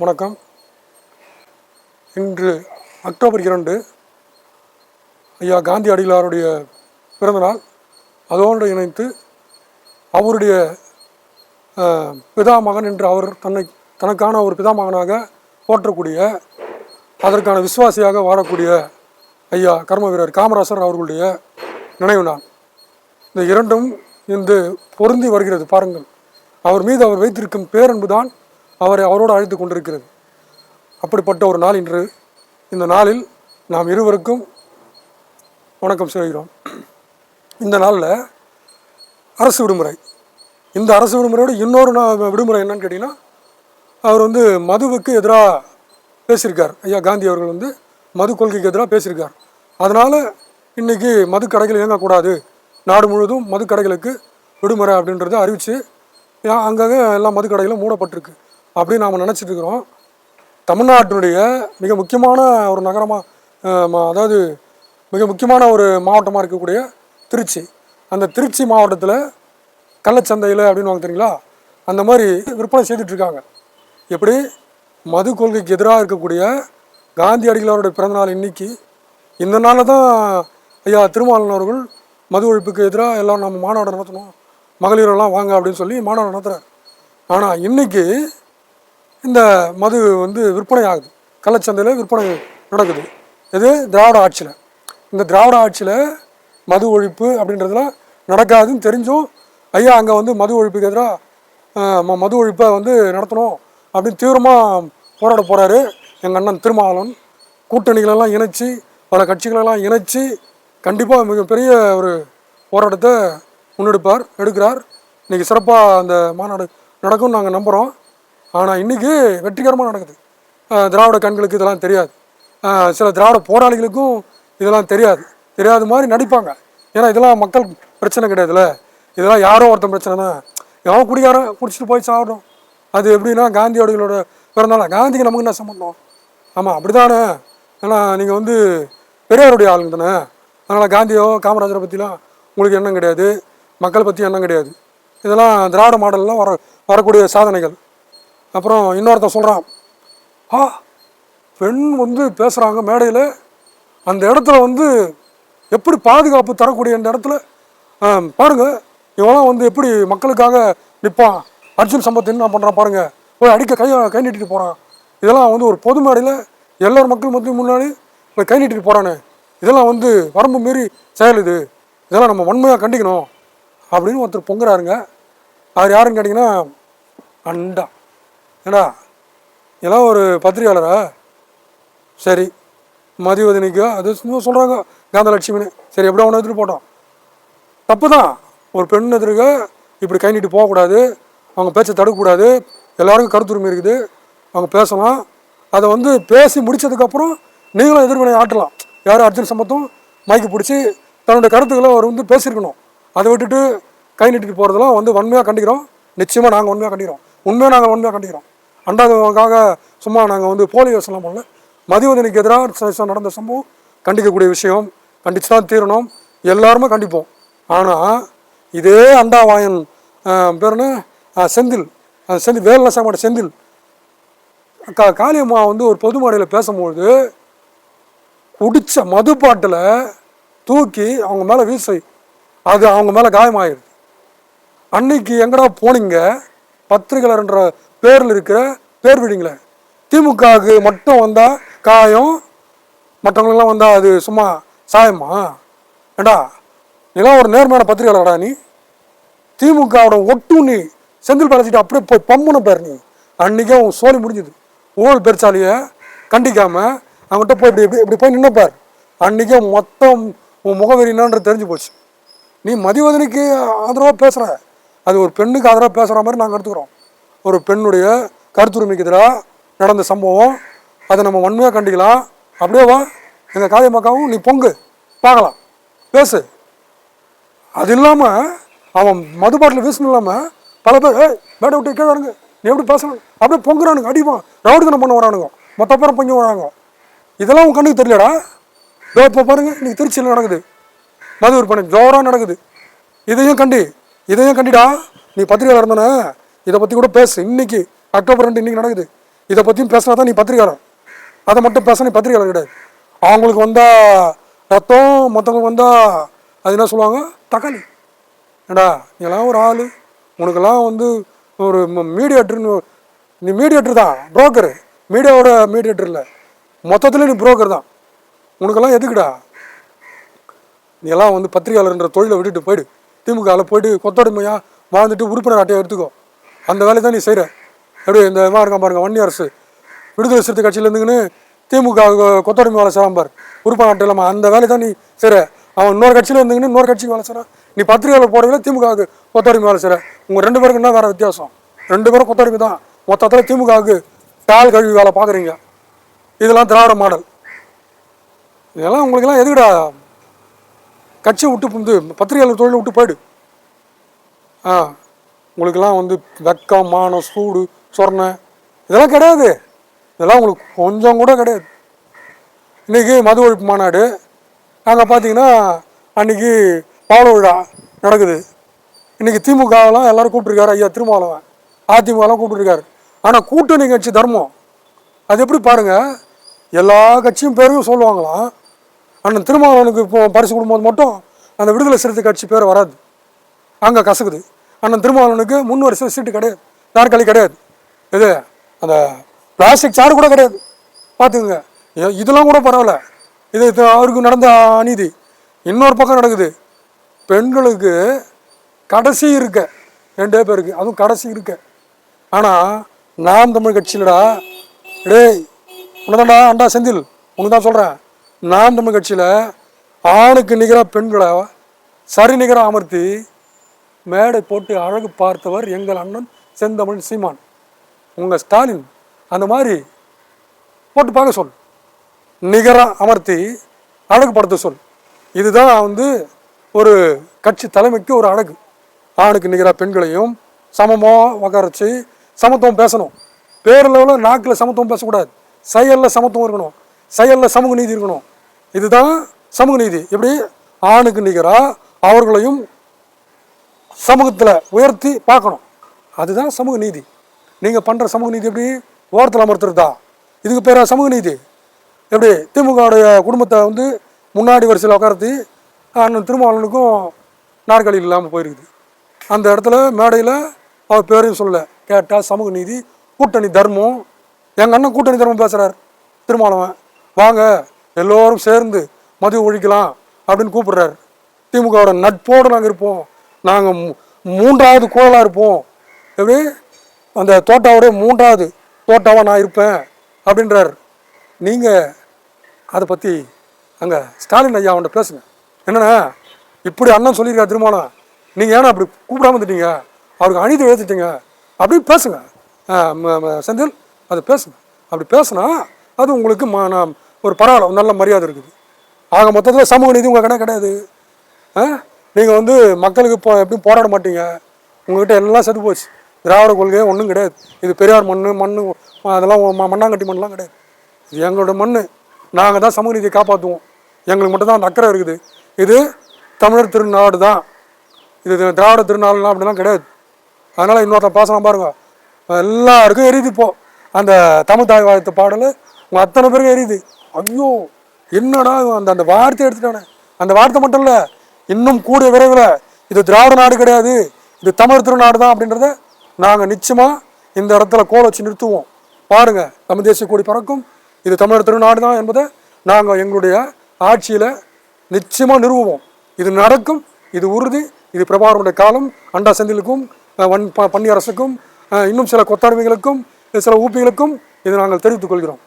வணக்கம். இன்று அக்டோபர் இரண்டு ஐயா காந்தி அடிகளாருடைய பிறந்தநாள் அதோடு இணைத்து அவருடைய பிதாமகன் என்று அவர் தன்னை தனக்கான ஒரு பிதாமகனாக போற்றக்கூடிய அதற்கான விசுவாசியாக வாழக்கூடிய ஐயா கர்ம வீரர் காமராசர் அவர்களுடைய நினைவு நாள். இந்த இரண்டும் இன்று பொருந்தி வருகிறது பாருங்கள். அவர் மீது அவர் வைத்திருக்கும் பேரன்பு தான் அவரை அவரோடு அழைத்து கொண்டிருக்கிறது அப்படிப்பட்ட ஒரு நாள் இன்று. இந்த நாளில் நாம் இருவருக்கும் வணக்கம் செய்கிறோம் இந்த நாளில் அரசு விடுமுறை. இந்த அரசு விடுமுறையோடு இன்னொரு நா- விடுமுறை என்னன்னு கேட்டிங்கன்னா அவர் வந்து மதுவுக்கு எதிராக பேசியிருக்கார். ஐயா காந்தி அவர்கள் வந்து மது கொள்கைக்கு எதிராக பேசியிருக்கார். அதனால் இன்றைக்கி மது கடைகள் இயங்கக்கூடாது. நாடு முழுவதும் மது கடைகளுக்கு விடுமுறை அப்படின்றத அறிவித்து அங்கங்கே எல்லா மது கடைகளும் மூடப்பட்டிருக்கு. அப்படின்னு நாம் நினச்சிட்டு இருக்கிறோம் தமிழ்நாட்டினுடைய மிக முக்கியமான ஒரு நகரமாக அதாவது மிக முக்கியமான ஒரு மாவட்டமாக இருக்கக்கூடிய திருச்சி. அந்த திருச்சி மாவட்டத்தில் கள்ளச்சந்தையில் அப்படின்னு வாங்க தெரியுங்களா? அந்த மாதிரி விற்பனை செய்துட்ருக்காங்க. எப்படி? மது கொள்கைக்கு எதிராக இருக்கக்கூடிய காந்தி அடிகளாருடைய பிறந்தநாள் இன்னைக்கு. இந்த நாளில் தான் ஐயா திருமாவளவன் அவர்கள் மது ஒழிப்புக்கு எதிராக எல்லாம் நம்ம மாநாடு நடத்தணும். மகளிரெல்லாம் வாங்க அப்படின்னு சொல்லி மாநாடு நடத்துகிறார் ஆனால் இன்னைக்கு இந்த மது வந்து விற்பனை ஆகுது. கள்ளச்சந்தையில் விற்பனை நடக்குது. இது திராவிட ஆட்சியில். இந்த திராவிட ஆட்சியில் மது ஒழிப்பு அப்படின்றதுலாம் நடக்காதுன்னு தெரிஞ்சும் ஐயா அங்கே வந்து மது ஒழிப்புக்கு எதிராக மது ஒழிப்பை வந்து நடத்தணும் அப்படின்னு தீவிரமாக போராட போகிறாரு எங்கள் அண்ணன் திருமாவளவன். கூட்டணிகளெல்லாம் இணைச்சி பல கட்சிகளெல்லாம் இணைச்சி கண்டிப்பாக மிகப்பெரிய ஒரு போராட்டத்தை முன்னெடுப்பார் எடுக்கிறார். இன்றைக்கி சிறப்பாக அந்த மாநாடு நடக்கும்னு நாங்கள் நம்புகிறோம் ஆனால் இன்றைக்கி வெற்றிகரமாக நடக்குது. திராவிட கண்களுக்கு இதெல்லாம் தெரியாது. சில திராவிட போராளிகளுக்கும் இதெல்லாம் தெரியாது. தெரியாத மாதிரி நடிப்பாங்க. ஏன்னா இதெல்லாம் மக்கள் பிரச்சனை கிடையாதுல்ல. இதெல்லாம் யாரோ ஒருத்தன் பிரச்சனை தான் எவன் குடிக்காரன் குடிச்சிட்டு போய் சாப்பிடும் அது எப்படின்னா காந்தியோட பிறந்தாலும் காந்திக்கு நமக்கு என்ன சம்பந்தம்? ஆமாம் அப்படிதானே ஏன்னா நீங்கள் வந்து பெரியாருடைய ஆளுங்க தானே? அதனால் காந்தியோ காமராஜரை பற்றிலாம் உங்களுக்கு எண்ணம் கிடையாது. மக்கள் பற்றி எண்ணம் கிடையாது. இதெல்லாம் திராவிட மாடலில் வர வரக்கூடிய சாதனைகள். அப்புறம் இன்னொருத்தன் சொல்கிறான் ஆ பெண் வந்து பேசுகிறாங்க மேடையில். அந்த இடத்துல வந்து எப்படி பாதுகாப்பு தரக்கூடிய அந்த இடத்துல பாருங்கள் இவெல்லாம் வந்து எப்படி மக்களுக்காக நிற்பான் அர்ஜுன் சம்பத் என்ன பண்ணுறான் பாருங்கள் போய் அடிக்க கையை கை நீட்டிட்டு போகிறான் இதெல்லாம் வந்து ஒரு பொது மேடையில் எல்லோரும் மக்கள் மத்தியும் முன்னாடி போய் கை நீட்டிட்டு போகிறானே இதெல்லாம் வந்து வரம்பு மீறி செயல் இது. இதெல்லாம் நம்ம வன்மையாக கண்டிக்கணும். அப்படின்னு ஒருத்தர் பொங்குறாருங்க. அவர் யாருன்னு கேட்டிங்கன்னா அண்டா. ஏடா இதெல்லாம் ஒரு பத்திரிகையாளரா? சரி மதிவதனிக்கோ அது சும்மா சொல்கிறாங்க காந்தலட்சுமின்னு. சரி எப்படியோ ஒன்று எடுத்துகிட்டு போட்டோம்? தப்பு தான் ஒரு பெண் எதிர்க்க இப்படி கை நீட்டு போகக்கூடாது. அவங்க பேச்சை தடுக்கக்கூடாது. எல்லாருக்கும் கருத்துரிமை இருக்குது. அவங்க பேசலாம். அதை வந்து பேசி முடிச்சதுக்கப்புறம் நீங்களும் எதிர்வினை ஆட்டலாம் யாரும் அர்ஜுன் சம்பத்தும் மைக்கு பிடிச்சி தன்னுடைய கருத்துக்களை அவர் வந்து பேசியிருக்கணும். அதை விட்டுட்டு கை நீட்டிட்டு போகிறதெல்லாம் வந்து வன்மையாக கண்டிக்கிறோம். நிச்சயமாக நாங்கள் உண்மையாக கண்டிக்கிறோம். உண்மையாக நாங்கள் உண்மையாக கண்டிக்கிறோம். அண்டாதவங்களுக்காக சும்மா நாங்கள் வந்து போலி யோசனை பண்ணல. மதிவதனுக்கு எதிராக நடந்த சம்பவம் கண்டிக்கக்கூடிய விஷயம். கண்டிச்சு தான் தீரணும். எல்லாருமே கண்டிப்போம். ஆனால் இதே அண்டாவாயன் பேருன்னு செந்தில். செந்தில் வேலை சாப்பாடு செந்தில். கா காளியம்மா வந்து ஒரு பொது மேடையில் பேசும்பொழுது குடித்த மதுப்பாட்டில் தூக்கி அவங்க மேலே வீசை. அது அவங்க மேலே காயமாயிருது அன்னைக்கு எங்கடா போனீங்க? பத்திரிகையாளர்ன்ற பேரில் இருக்கிற பேர் விழிங்கள திமுகவுக்கு மட்டும் வந்தால் காயம் மற்றவங்களுக்கெல்லாம் வந்தால் அது சும்மா சாயமா? ஏண்டா? நீலாம் ஒரு நேர்மையான பத்திரிகையாளர்டா நீ. திமுகவோட ஒட்டு நீ செந்தில் பாலாஜிட்டு அப்படியே போய் பம்முன பேர் நீ. அன்றைக்கே உன் சோழி முடிஞ்சுது. ஊழல் பெருச்சாலியை கண்டிக்காமல் அவங்ககிட்ட போய் இப்படி இப்படி இப்படி போய் நின்னப்பார் அன்றைக்கே மொத்தம் உன் முகவரி என்னன்றது தெரிஞ்சு போச்சு. நீ மதிவதனைக்கு ஆதரவாக பேசுகிற அது ஒரு பெண்ணுக்கு ஆதரவாக பேசுகிற மாதிரி நாங்கள் எடுத்துக்கிறோம். ஒரு பெண்ணுடைய கருத்துரிமைக்கு எதிராக நடந்த சம்பவம் அதை நம்ம வன்மையாக கண்டிக்கலாம். அப்படியே வா எங்கள் காளியம்மாக்காவும் நீ பொங்கு பார்க்கலாம். பேசு. அது இல்லாமல் அவன் மது பாட்டில் வீசணும் இல்லாமல் பல பேர் ஏய் மேடை விட்டு கீழே நீ எப்படி பேசணும்? அப்படியே பொங்குறானுங்க அடிப்பான். ரவுடித்தனம் பண்ண வரானுங்க. மொத்த பேரும் பொங்கி வராங்க இதெல்லாம் உன் கண்ணுக்கு தெரியலடா. இதோ இப்போ பாருங்க இன்றைக்கி திருச்சியில் நடக்குது. மது விற்பனை ஜோராக நடக்குது. இதையும் கண்டி இதையும் கண்டிடா? நீ பத்திரிகையாளர் இருந்தானே? இதை பற்றி கூட பேசு. இன்னைக்கு அக்டோபர் ரெண்டு இன்னைக்கு நடக்குது. இதை பற்றியும் பேசினா தான் நீ பத்திரிகையாளர். அதை மட்டும் பேச நீ பத்திரிகையாளர் கிடையாது. அவங்களுக்கு வந்தால் ரத்தம் மற்றவங்களுக்கு வந்தால் அது என்ன சொல்லுவாங்க? தக்காளி. ஏடா நீலாம் ஒரு ஆள். உனக்கெல்லாம் வந்து ஒரு மீடியேட்டர்னு நீ மீடியேட்டர் தான் புரோக்கரு மீடியாவோட மீடியேட்டர் இல்லை. மொத்தத்தில் நீ புரோக்கர் தான். உனக்கெல்லாம் எதுக்குடா? நீ எல்லாம் வந்து பத்திரிகையாளர்ன்ற தொழிலை விட்டுட்டு போயிடு. திமுகவில் போயிட்டு கொத்தடிமையாக வாழ்ந்துட்டு உறுப்பினர் அட்டையை எடுத்துக்கோ. அந்த வேலையை தான் நீ செய்கிற எப்படி இந்த மாதிரி இருக்கான் பாருங்க வன்னி அரசு. விடுதலை சிறுத்தை கட்சியில் இருந்துங்கன்னு திமுக கொத்தடிமை வேலை செய்கிறான் பார். உறுப்பினர் அட்டை இல்லாமல் அந்த வேலையை தான் நீ செய்கிற அவன் இன்னொரு கட்சியில் இருந்துங்கன்னு இன்னொரு கட்சிக்கு வேலை செய்கிறான் நீ பத்திரிகையில் போகிறவங்கள திமுகவுக்கு கொத்தடிமை வேலை செய்கிற உங்கள் ரெண்டு பேருக்கு என்ன வேறு வித்தியாசம்? ரெண்டு பேரும் கொத்தடிமை தான். மொத்தத்தில் திமுகவுக்கு தால் கழுவி வேலை பார்க்குறீங்க. இதெல்லாம் திராவிட மாடல். இதெல்லாம் உங்களுக்கெல்லாம் எதுக்குடா? கட்சியை விட்டு வந்து பத்திரிகையாளர் தொழிலை விட்டு போயிடு. ஆ உங்களுக்கெல்லாம் வந்து வெக்கம் மானம் சூடு சொர்ண இதெல்லாம் கிடையாது. இதெல்லாம் உங்களுக்கு கொஞ்சம் கூட கிடையாது. இன்றைக்கி மது ஒழிப்பு மாநாடு. நாங்கள் பார்த்தீங்கன்னா அன்றைக்கி பாவல விழா நடக்குது. இன்றைக்கி திமுகவெல்லாம் எல்லோரும் கூப்பிட்ருக்காரு ஐயா திருமாவளவன் அதிமுகலாம் கூப்பிட்டுருக்காரு. ஆனால் கூட்டணி கட்சி தர்மம். அது எப்படி பாருங்கள் எல்லா கட்சியும் பேரும் சொல்லுவாங்களாம். அண்ணன் திருமாவளவனுக்கு இப்போ பரிசு கொடுக்கும்போது மட்டும் அந்த விடுதலை சிறுத்தை கட்சி பேர் வராது. அங்கே கசக்குது. அண்ணன் திருமாவளவனுக்கு முன் வருஷம் சீட்டு கிடையாது. நாற்காலி கிடையாது. இது அந்த பிளாஸ்டிக் சாறு கூட கிடையாது. பார்த்துக்குங்க. இதெல்லாம் கூட பரவாயில்ல. இது இது அவருக்கு நடந்த அநீதி. இன்னொரு பக்கம் நடக்குது. பெண்களுக்கு கடைசி இருக்க. ரெண்டே பேருக்கு. அதுவும் கடைசி இருக்க. ஆனால் நாம் தமிழ் கட்சியிலடா டேய் உனதாண்டா அண்டா செந்தில் உனக்கு தான் சொல்கிறேன் நான் தமிழ் கட்சியில் ஆணுக்கு நிகராக பெண்களை சரி நிகராக அமர்த்தி மேடை போட்டு அழகு பார்த்தவர் எங்கள் அண்ணன் செந்தமிழ் சீமான். உங்கள் ஸ்டாலின் அந்த மாதிரி போட்டு பார்க்க சொல். நிகராக அமர்த்தி அழகுபடுத்த சொல். இதுதான் வந்து ஒரு கட்சி தலைமைக்கு ஒரு அழகு. ஆணுக்கு நிகராக பெண்களையும் சமமாக உக்காரச்சு சமத்துவம் பேசணும். பேரளவில் நாக்கில் சமத்துவம் பேசக்கூடாது. செயலில் சமத்துவம் இருக்கணும். செயலில் சமூக நீதி இருக்கணும். இதுதான் சமூக நீதி. எப்படி? ஆணுக்கு நிகராக அவர்களையும் சமூகத்தில் உயர்த்தி பார்க்கணும். அதுதான் சமூக நீதி. நீங்கள் பண்ணுற சமூக நீதி எப்படி? ஓரத்தில் அமர்த்துறதா? இதுக்கு பேரா சமூக நீதி. எப்படி? திமுகவுடைய குடும்பத்தை வந்து முன்னாடி வரிசையில் உட்காரத்தி அண்ணன் திருமாவளனுக்கும் நாற்காலி இல்லாமல் போயிருக்குது. அந்த இடத்துல மேடையில் அவர் பேரையும் சொல்லலை. கேட்டால் சமூக நீதி கூட்டணி தர்மம். எங்கள் அண்ணன் கூட்டணி தர்மம் பேசுகிறார் திருமாவளவன். வாங்க எல்லோரும் சேர்ந்து மது ஒழிக்கலாம் அப்படின்னு கூப்பிடுறாரு. திமுகவோட நட்போடு நாங்கள் இருப்போம். நாங்கள் மூன்றாவது குரலாக இருப்போம். எப்படி? அந்த தோட்டாவோடைய மூன்றாவது தோட்டாவாக நான் இருப்பேன் அப்படின்றார். நீங்கள் அதை பற்றி அங்கே ஸ்டாலின் ஐயா அவன்கிட்ட பேசுங்க. என்னண்ணா இப்படி அண்ணன் சொல்லியிருக்கா திருமணம் நீங்கள் ஏன்னா அப்படி கூப்பிடாம வந்துட்டீங்க அவருக்கு அநீதி எழுத்துட்டீங்க அப்படின்னு பேசுங்க. செந்தில் அது பேசுங்க. அப்படி பேசுனா அது உங்களுக்கு மா நான் ஒரு பரவாயில்ல நல்ல மரியாதை இருக்குது. ஆக மொத்தத்தில் சமூக நீதி உங்கள் கடை கிடையாது. நீங்கள் வந்து மக்களுக்கு இப்போ எப்படியும் போராட மாட்டீங்க. உங்ககிட்ட எல்லாம் செத்து போச்சு. திராவிட கொள்கையே ஒன்றும் கிடையாது. இது பெரியார் மண் மண் அதெல்லாம் மண்ணாங்கட்டி மண்ணெலாம் கிடையாது. இது எங்களோட மண் நாங்கள் தான் சமூக நீதியை காப்பாற்றுவோம் எங்களுக்கு மட்டும்தான் அந்த அக்கறை இருக்குது. இது தமிழர் திருநாடு தான். இது திராவிட திருநாள்லாம் அப்படிலாம் கிடையாது. அதனால் இன்னொருத்தன் பாசனம் பாருங்கள் எல்லாருக்கும் எரியுது இப்போது அந்த தமிழ் தாய் வாழ்த்து பாடல் உங்கள் அத்தனை பேருக்கும் எரியுது. ஐயோ என்னடா அந்த அந்த வார்த்தை எடுத்துட்டானே. அந்த வார்த்தை மட்டும் இல்லை இன்னும் கூடிய விரைவில் இது திராவிட நாடு கிடையாது இது தமிழ் திருநாடு தான் அப்படின்றத நாங்கள் நிச்சயமாக இந்த இடத்துல கோல வச்சு நிறுத்துவோம். பாருங்க தமிழ் தேசிய கொடி பறக்கும் இது தமிழர் திருநாடு தான் என்பதை நாங்கள் எங்களுடைய ஆட்சியில் நிச்சயமாக நிறுவுவோம். இது நடக்கும் இது உறுதி இது பிரபாகரனுடைய காலம் அண்டா செந்திலுக்கும் வன் ப- பன்னி அரசுக்கும் இன்னும் சில கொத்தடிமைகளுக்கும் சில ஊப்பிகளுக்கும் இதை நாங்கள் தெரிவித்துக் கொள்கிறோம்.